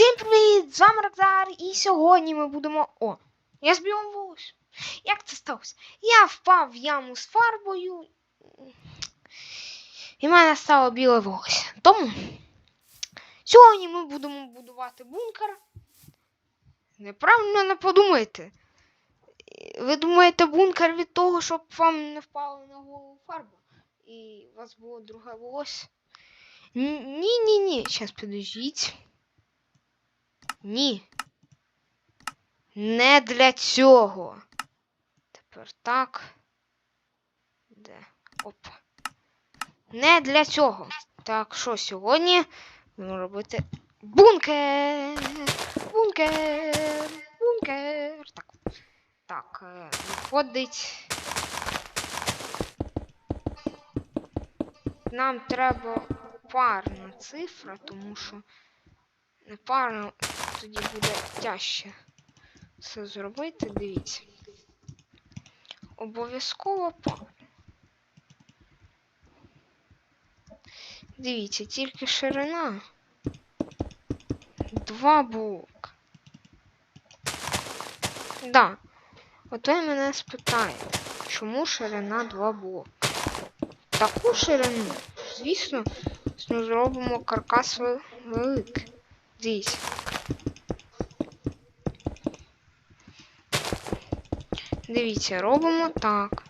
Всім привіт! З вами Рокзар, і сьогодні ми будемо. О! Я з білим волоссям. Як це сталося? Я впав в яму з фарбою. І в мене стало біле волосся. Тому сьогодні ми будемо будувати бункер. Неправильно не подумайте. Ви думаєте бункер від того, щоб вам не впала на голову фарба і у вас було друге волосся? Ні, ні, ні. Зараз підождіть. Ні. Не для цього. Тепер так. Де? Опа. Не для цього. Так, що сьогодні будемо робити бункер. Бункер. Бункер. Так. Так, е, виходить. Нам треба парна цифра, тому що не парно тоді буде тяжче все зробити. Дивіться. Обов'язково. Дивіться, тільки ширина. Два блока. Да. От ви мене спитаєте, чому ширина два блоки? Таку ширину, звісно, зробимо каркас вел- великий. Дивіться. Дивіться, робимо так.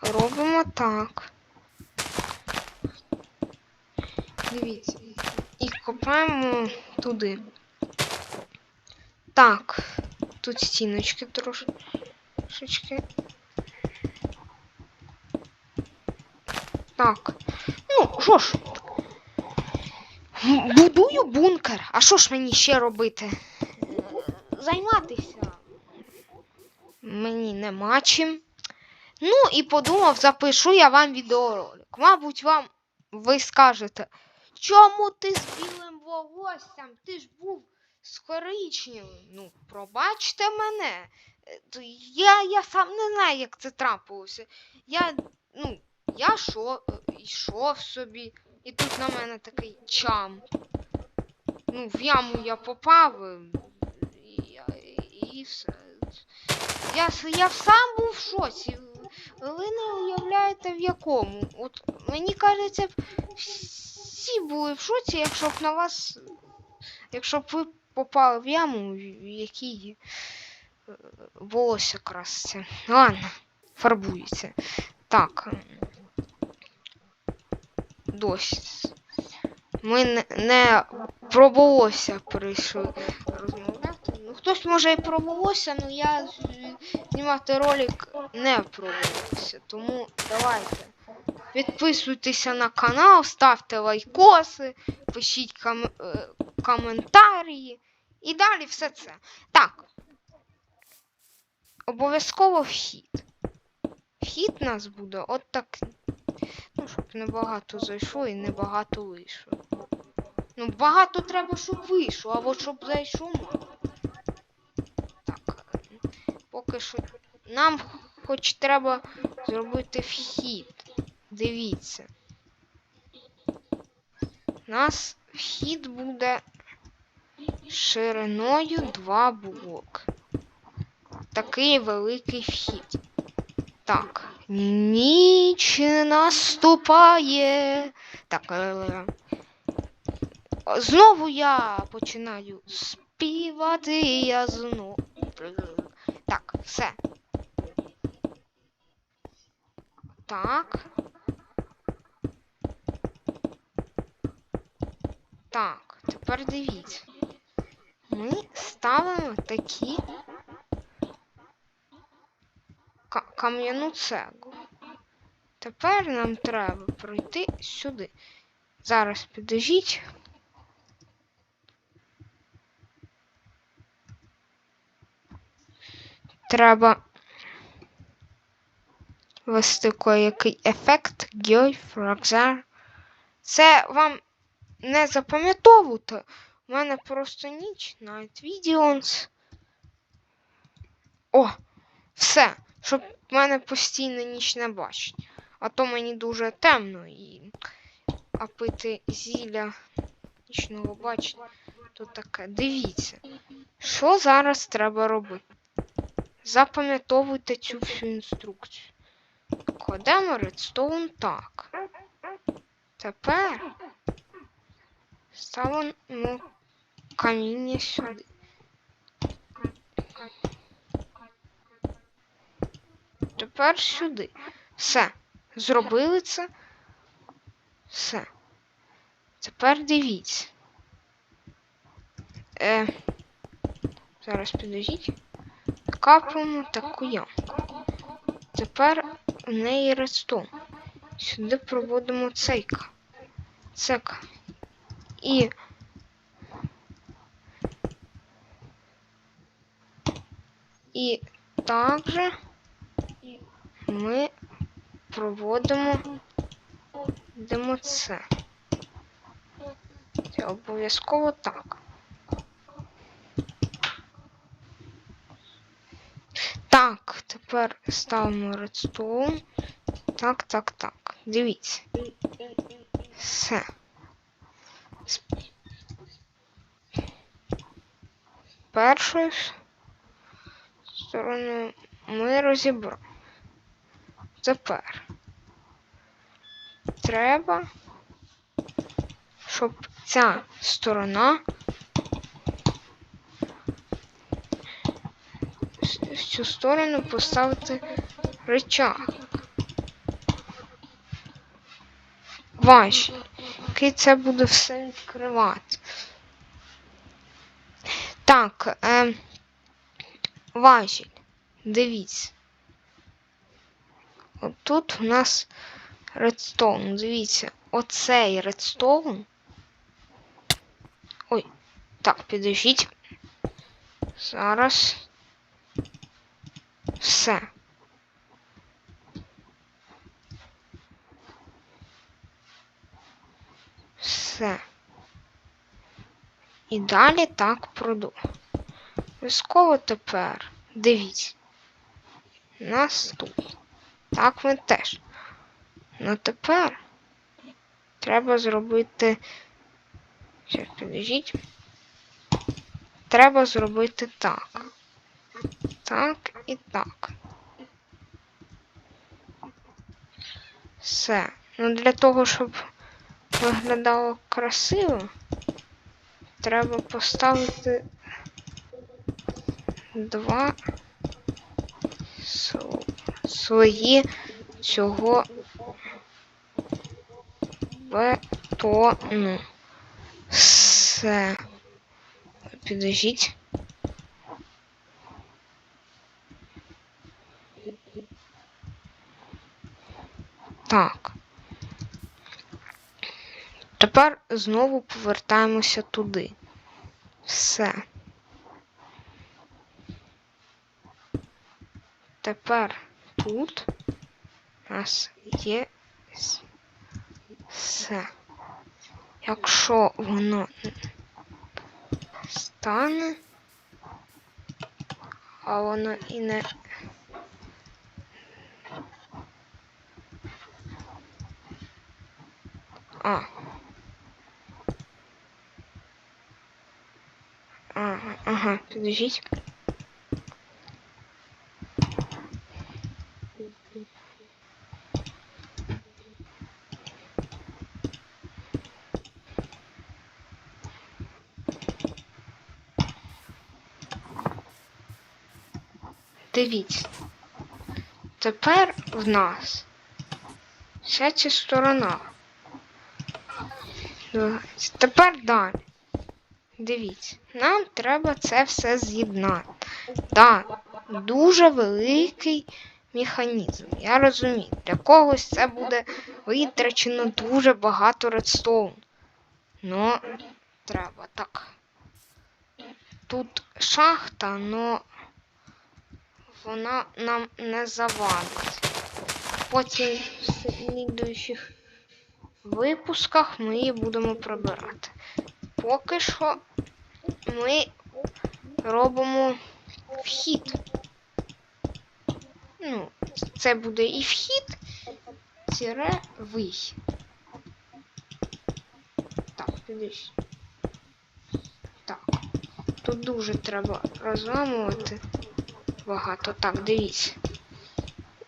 Робимо так. Дивіться. І копаємо туди. Так. Тут стіночки трошечки. Так. Ну, що ж. Будую бункер. А що ж мені ще робити? Займатися. Мені нема чим. Ну і подумав, запишу я вам відеоролик. Мабуть, вам ви скажете, чому ти з білим волоссям? Ти ж був з коричневим. Ну, пробачте мене. Е, Я, я сам не знаю, як це трапилося. Я, ну, я шо, е, йшов собі, і тут на мене такий чам. Ну, в яму я попав, е, і, і все. Я, я сам був в шоці. Ви не уявляєте в якому. От мені кажеться, всі були в шоці, якщо б на вас. Якщо б ви попали в яму, в якій е, волосся краситься. Ладно, фарбується. Так. Дощ. Ми не, не про волосся прийшли розмовляти. Ну, хтось може і проволося, але я знімати ролик не про. Тому давайте. Підписуйтеся на канал, ставте лайкоси, пишіть ком- е, коментарі і далі все це. Так. Обов'язково вхід. Вхід у нас буде от так. Ну, щоб небагато зайшло і небагато вийшло. Ну, багато треба, щоб вийшло, а от щоб зайшло е, Поки що нам хоч треба зробити вхід. Дивіться. У нас вхід буде шириною 2 блок. Такий великий вхід. Так. Ніч наступає. Так. е, Знову я починаю співати я знову. Все. Так. Так, тепер дивіться. Ми ставимо такі кам'яну цеглу. Тепер нам треба пройти сюди. Зараз підожіть. Треба ввести який ефект Гьой Фракзар. Це вам не запам'ятовувати. У мене просто ніч навіть відеонс. О! Все. Щоб в мене постійно нічне бачення. А то мені дуже темно і. А пити зілля технічного бачення. Тут таке. Дивіться. Що зараз треба робити? Запам'ятовуйте цю всю інструкцію. Кладемо редстоун так. Тепер ставимо каміння сюди. Тепер сюди. Все. Зробили це. Все. Тепер дивіться. Е, зараз підождіть. Капаємо таку ямку. Тепер в неї редстоун. Сюди проводимо цейка. Цека. І І також ми проводимо йдемо це. Це обов'язково так. Так, тепер ставимо редстоун. Так, так, так. Дивіться. Все. Першою стороною ми розібрали. Тепер треба, щоб ця сторона с- в цю сторону поставити рычаг. Важіль, який це буде все відкривати. Так, е, важіль. Дивіться. От тут у нас редстоун. Дивіться, оцей редстоун. Ой, так, підождіть. Зараз. Все. Все. І далі так продовжуємо. Обов'язково тепер. Дивіться. Нас тут. Так ми теж. Ну тепер треба зробити. Ще підождіть. Треба зробити так. Так і так. Все. Ну для того, щоб виглядало красиво, треба поставити два св- свої цього бетону. Все. Підождіть. Так. Тепер знову повертаємося туди. Все. Тепер тут у нас є все. Якщо воно стане, а воно і не. А. Ага, ага, підождіть. Дивіться. Тепер в нас вся ця сторона. Тепер далі. Дивіться, нам треба це все з'єднати. Так, дуже великий механізм. Я розумію. Для когось це буде витрачено дуже багато редстоун. Ну, треба так. Тут шахта, но вона нам не завадить. Потім в слідуючих випусках ми її будемо прибирати. Поки що ми робимо вхід. Ну, це буде і вхід, тире вихід. Так, підійшли. тут дуже треба розламувати багато. Так, дивіться.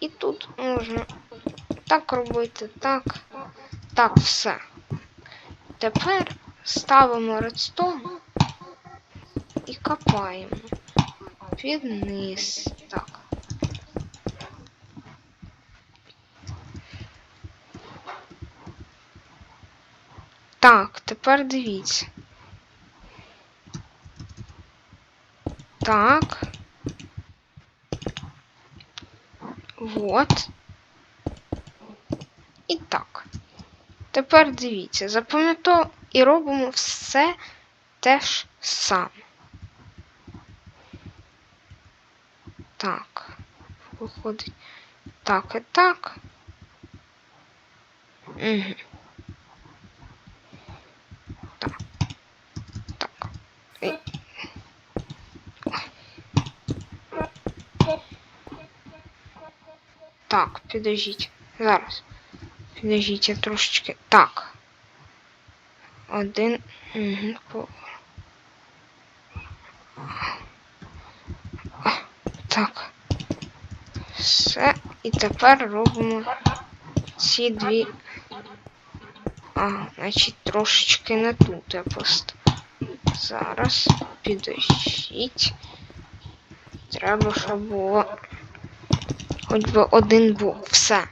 І тут можна так робити, так. Так, все. Тепер ставимо редстоун і копаємо. Під низ. Так. Так, тепер дивіться. Так. Вот. І так. Тепер дивіться, запам'ятовуємо і робимо все те ж саме. Так. Виходить так і так. Угу. Так. Так. І... Так, підождіть. Зараз. Підождіть, я трошечки. Так. Один. Так. Все. І тепер робимо ці дві. А, значить, трошечки не тут я просто. Зараз підождіть. Треба, щоб було. Хоч би один був. Все.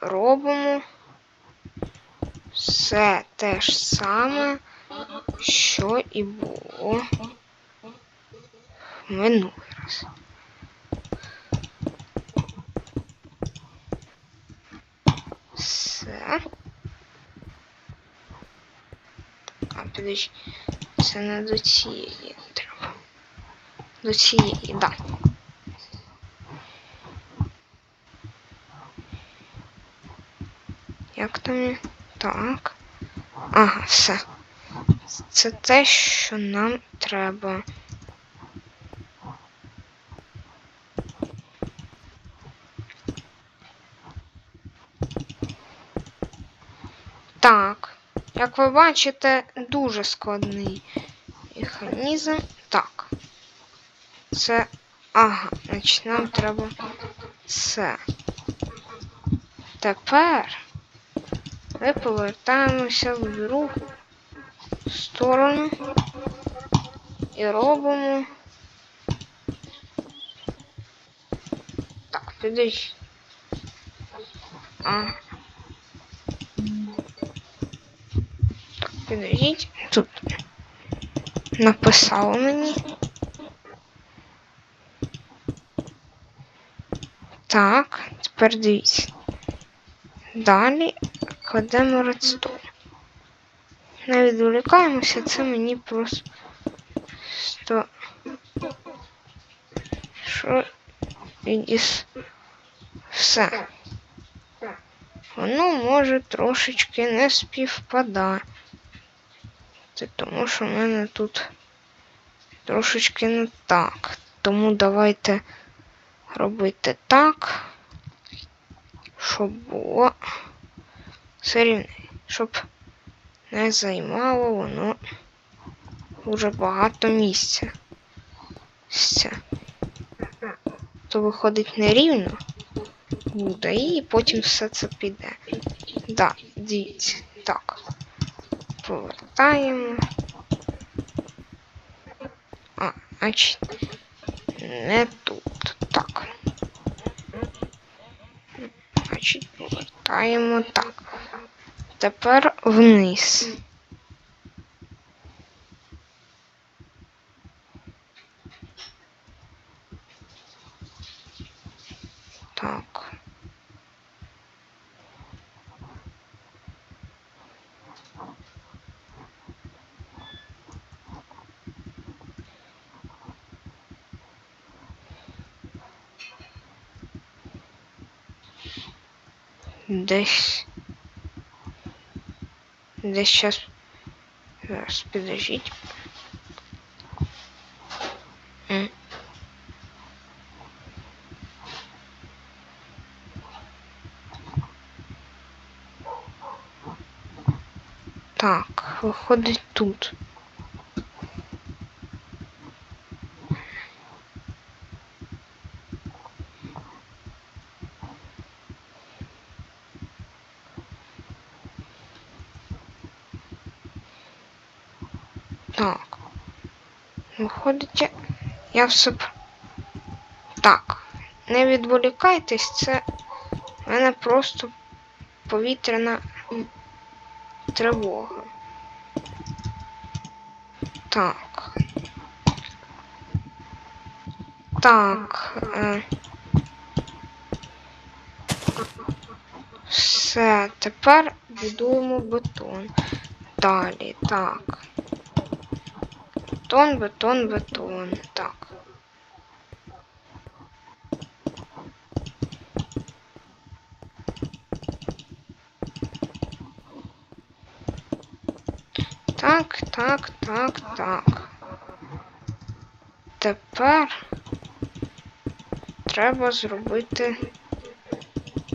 Робимо все те ж саме, що і було минулий раз. Все. А, підожди. Це не до цієї треба. До цієї, так. Да. Як там? Так. Ага, все. Це те, що нам треба. Так, як ви бачите, дуже складний механізм. Так. Це. Ага, значить нам треба це. Тепер ми повертаємося в другу сторону і робимо. Так, підійдь. А. Так, підійдіть. Тут написало мені. Так, тепер дивіться. Далі кладемо редстоун. Не відволікаємося, це мені просто що із все. Воно може трошечки не співпадати. Тому що в мене тут трошечки не так. Тому давайте робити так, щоб було все рівне, щоб не займало воно дуже багато місця. То виходить нерівно буде, і потім все це піде. Да, дивіться. Так. Повертаємо. А, значить, не тут. Так. Повертаємо так. Тепер вниз. Так. Десь. Десь сейчас. Зараз, підождіть. Так, виходить тут. Так. Виходить, я, все. Так. Не відволікайтесь, це в мене просто повітряна тривога. Так. Так. Е. Все, тепер будуємо бетон. Далі, так. Бетон, бетон, бетон. Так. Так, так, так, так. Тепер треба зробити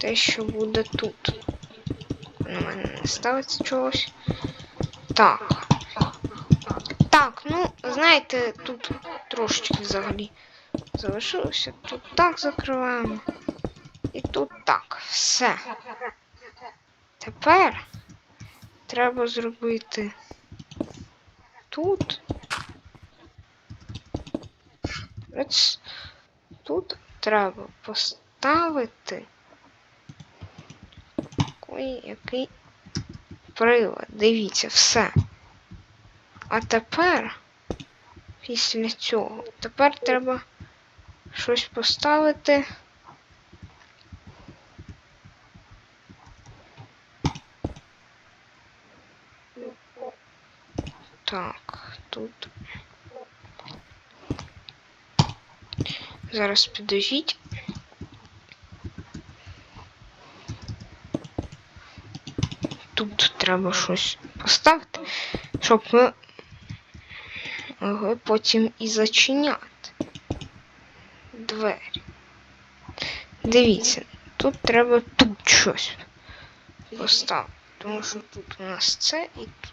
те, що буде тут. На мене не ставиться чогось. Так. Знаєте, тут трошечки взагалі залишилося. Тут так закриваємо. І тут так. Все. Тепер треба зробити тут. Ось тут треба поставити який прилад. Дивіться, все. А тепер, після цього, тепер треба щось поставити. Так, тут. Зараз підожіть. Тут треба щось поставити, щоб ми могли потім і зачиняти двері. Дивіться, тут треба тут щось поставити. Тому що тут у нас це і тут.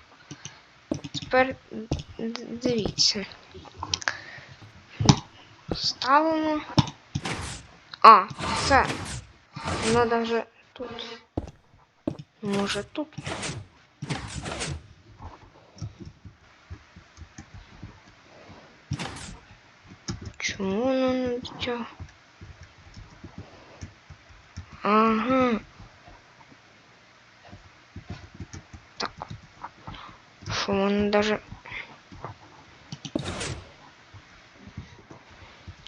Тепер дивіться. Ставимо. А, це. Воно даже тут. Може тут. Чому воно не дотягує? Ага. Так. Що воно даже.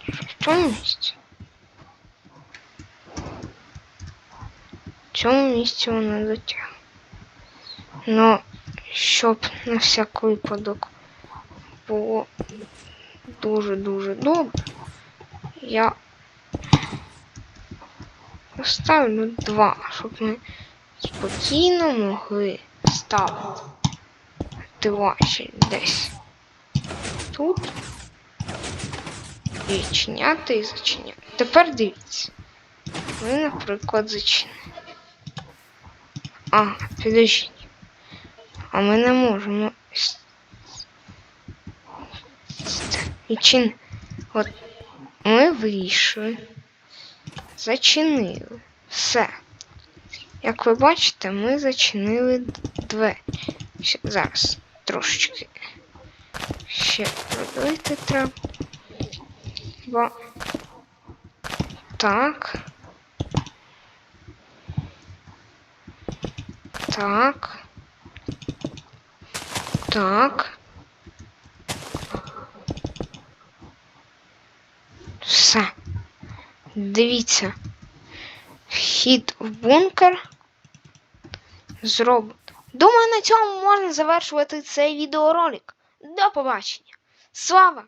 В цьому місці? В цьому місці воно дотягує. Ну, щоб на всяк випадок було дуже-дуже добре, я поставлю два, щоб ми спокійно могли ставити дивачі десь тут відчиняти і зачиняти. Тепер дивіться. Ми, наприклад, зачинимо. А, підождіть. А ми не можемо. С- От ми вийшли. Зачинили. Все. Як ви бачите, ми зачинили двері. Ще, зараз трошечки ще продавити треба. Бо... Так. Так. Так. Все. Дивіться. Вхід в бункер. Зроблено. Думаю, на цьому можна завершувати цей відеоролик. До побачення. Слава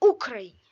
Україні!